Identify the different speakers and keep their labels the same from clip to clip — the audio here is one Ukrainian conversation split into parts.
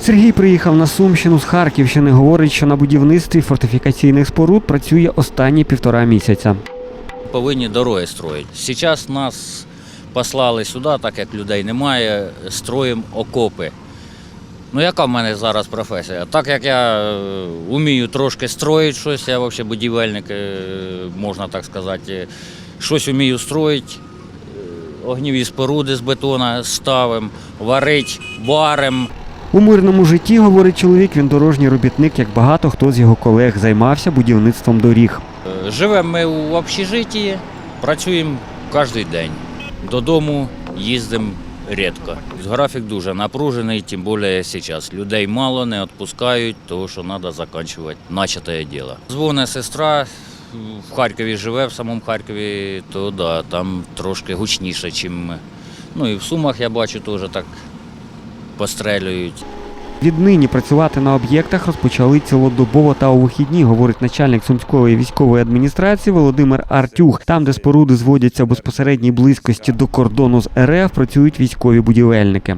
Speaker 1: Сергій приїхав на Сумщину з Харківщини. Говорить, що на будівництві фортифікаційних споруд працює останні півтора місяця.
Speaker 2: повинні дороги строїти. Зараз нас послали сюди, так як людей немає, строїмо окопи. Ну, яка в мене зараз професія? Так як я е, вмію трошки строїти щось, я взагалі будівельник, е, можна так сказати, е, щось вмію строїти, е, огніві споруди з бетона ставимо, варить, варимо.
Speaker 1: У мирному житті, говорить чоловік, він дорожній робітник, як багато хто з його колег займався будівництвом доріг.
Speaker 2: Е, Живемо ми в общежитті, працюємо кожен день. Додому їздимо рідко. Графік дуже напружений, тим більше зараз. Людей мало, не відпускають, тому що треба закінчувати начате діло. Дзвоне сестра, в Харкові живе, в самому Харкові, то да, там трошки гучніше, ніж ми. Ну і в Сумах я бачу теж так пострелюють.
Speaker 1: Віднині працювати на об'єктах розпочали цілодобово та у вихідні, говорить начальник сумської військової адміністрації Володимир Артюх. Там, де споруди зводяться в безпосередній близькості до кордону з РФ, працюють військові будівельники.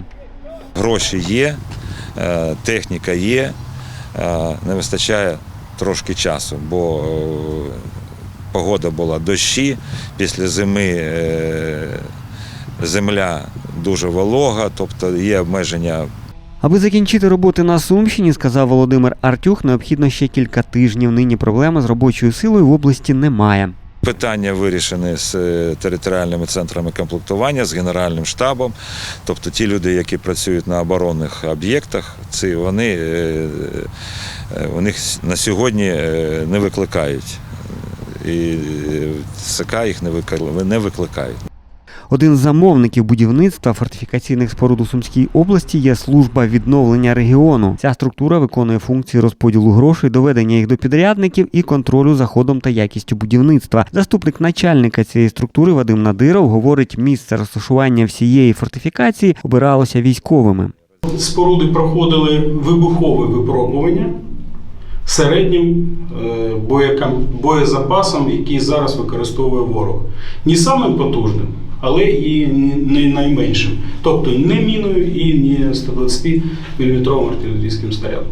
Speaker 3: Гроші є, е, техніка є, е, не вистачає трошки часу, бо е, погода була дощі, після зими земля дуже волога, тобто є обмеження
Speaker 1: Аби закінчити роботи на Сумщині, сказав Володимир Артюх, необхідно ще кілька тижнів. Нині проблеми з робочою силою в області немає.
Speaker 3: Питання вирішені з е, територіальними центрами комплектування, з Генеральним штабом. Тобто ті люди, які працюють на оборонних об'єктах, вони е, е, у них на сьогодні не викликають. І СК їх не викликають.
Speaker 1: Один з замовників будівництва фортифікаційних споруд у Сумській області є служба відновлення регіону. Ця структура виконує функції розподілу грошей, доведення їх до підрядників і контролю за ходом та якістю будівництва. Заступник начальника цієї структури Вадим Надиров говорить, місце розташування всієї фортифікації обиралося військовими.
Speaker 4: Споруди проходили вибухове випробування середнім е, боєзапасом, який зараз використовує ворог. Не самим потужним, але і не найменшим. Тобто не міною і не 120 мм артилерійським снарядом.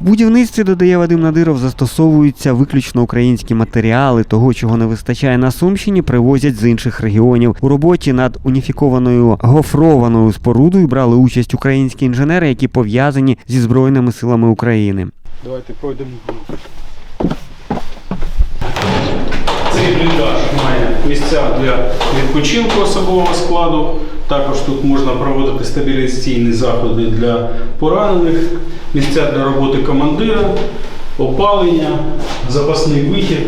Speaker 1: У будівництві, додає Вадим Надиров, застосовуються виключно українські матеріали. Того, чого не вистачає на Сумщині, привозять з інших регіонів. У роботі над уніфікованою гофрованою спорудою брали участь українські інженери, які пов'язані зі Збройними силами України.
Speaker 4: Давайте пройдемо. Цей бліндаж має місця для відпочинку особового складу. Також тут можна проводити стабілізаційні заходи для поранених, місця для роботи командира, опалення, запасний вихід.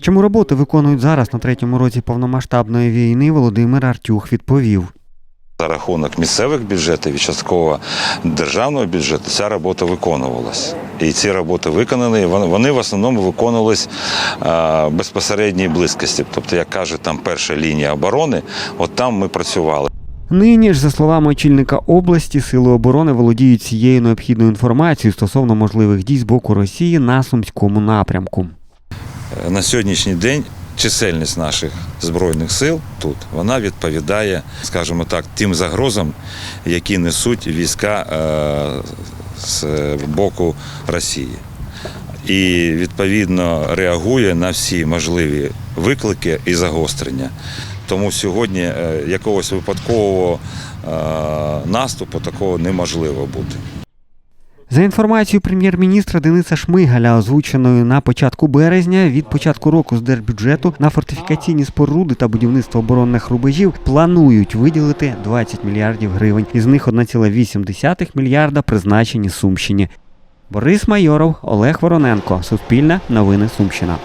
Speaker 1: Чому роботи виконують зараз на третьому році повномасштабної війни, Володимир Артюх відповів.
Speaker 3: За рахунок місцевих бюджетів і частково державного бюджету ця робота виконувалась. І ці роботи виконані. Вони в основному виконувались в безпосередній близькості. Тобто, як кажуть, там перша лінія оборони, от там ми працювали.
Speaker 1: Нині ж, за словами очільника області, сили оборони володіють цією необхідною інформацією стосовно можливих дій з боку Росії на сумському напрямку.
Speaker 3: Е, На сьогоднішній день чисельність наших збройних сил тут вона відповідає, скажімо так, тим загрозам, які несуть війська е, з боку Росії. І відповідно реагує на всі можливі виклики і загострення. Тому сьогодні е, якогось випадкового е, наступу такого неможливо бути.
Speaker 1: За інформацією прем'єр-міністра Дениса Шмигаля, озвученою на початку березня, від початку року з держбюджету на фортифікаційні споруди та будівництво оборонних рубежів планують виділити 20 мільярдів гривень. Із них 1,8 мільярда призначені Сумщині. Борис Майоров, Олег Вороненко. Суспільне новини Сумщина.